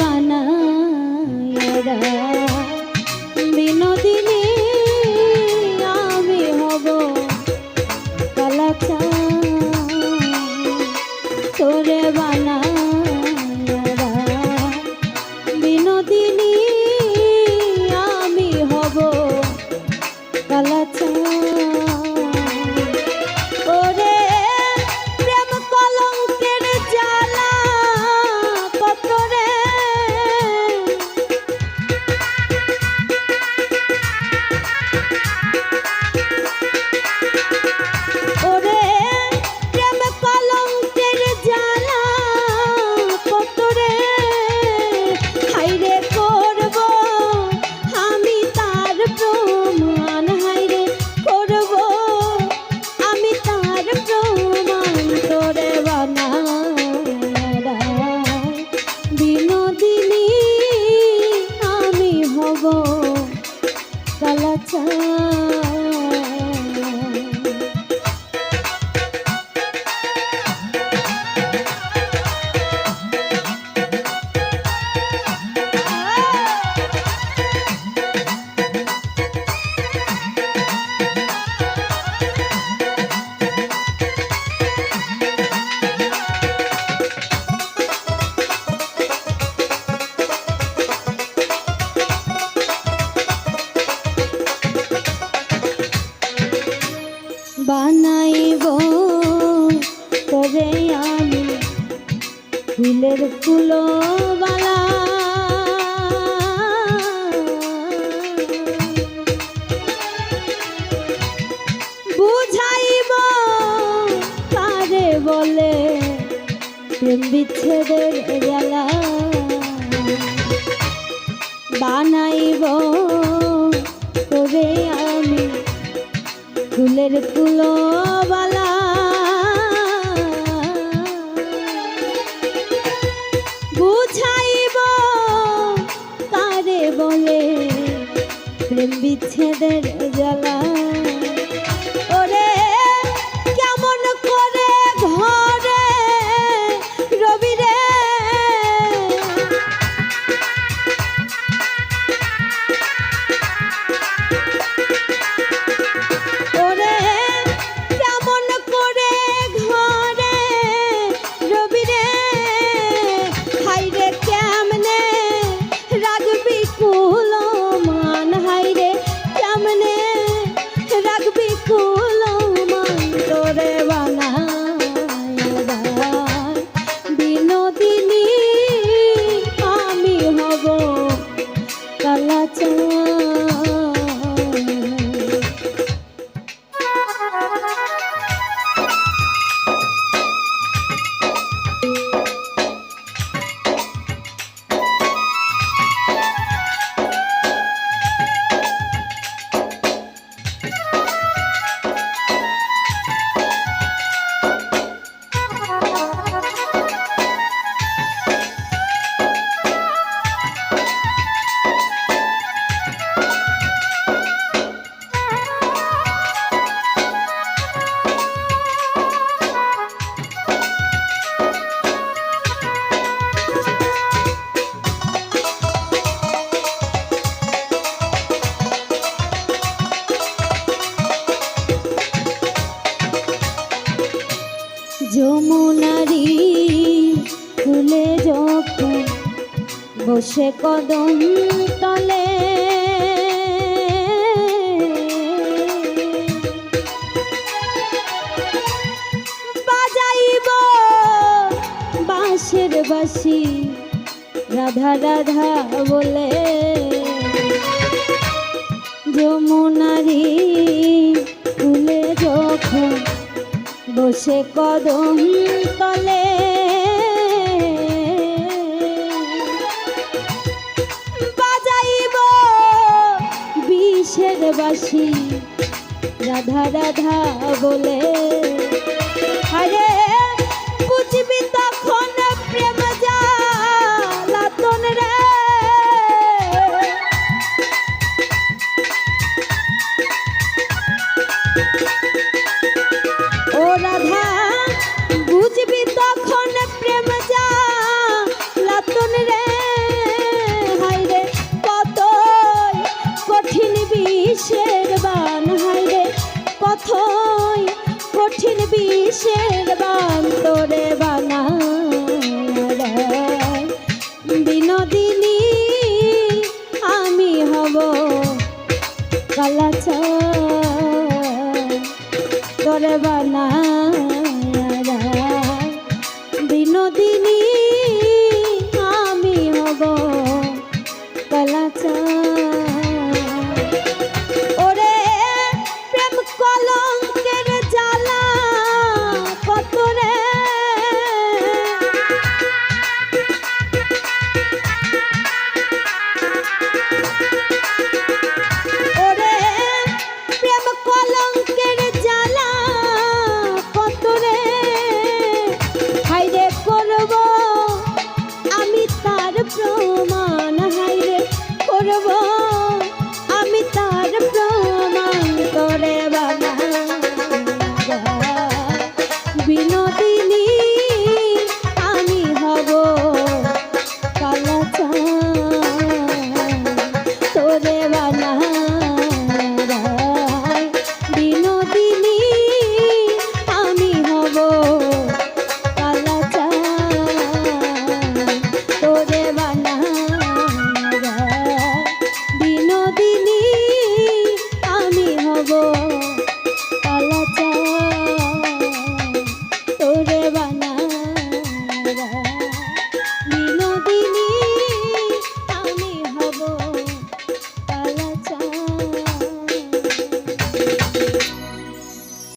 বানায়রা বিনোদিনী আমি হব তোরে বানায়রা বানাইব। তবে আমি ফুলের ফুলবালা বুঝাইব কারে বলে প্রেম বিচ্ছেদের জ্বালা। বানাইব তবে আমি ফুলের কুলোবালা বুঝাইব কারে বলে প্রেম বিচ্ছেদের জ্বালা। যমুনারি ফুলে যখন বসে কদম তলে। বাজাইব বাঁশের বাসি রাধা রাধা বলে। যমুনারি বসে কদম তলে। বাজাইব বিষের বাসি রাধা রাধা বলে। হরে বুঝবি আসে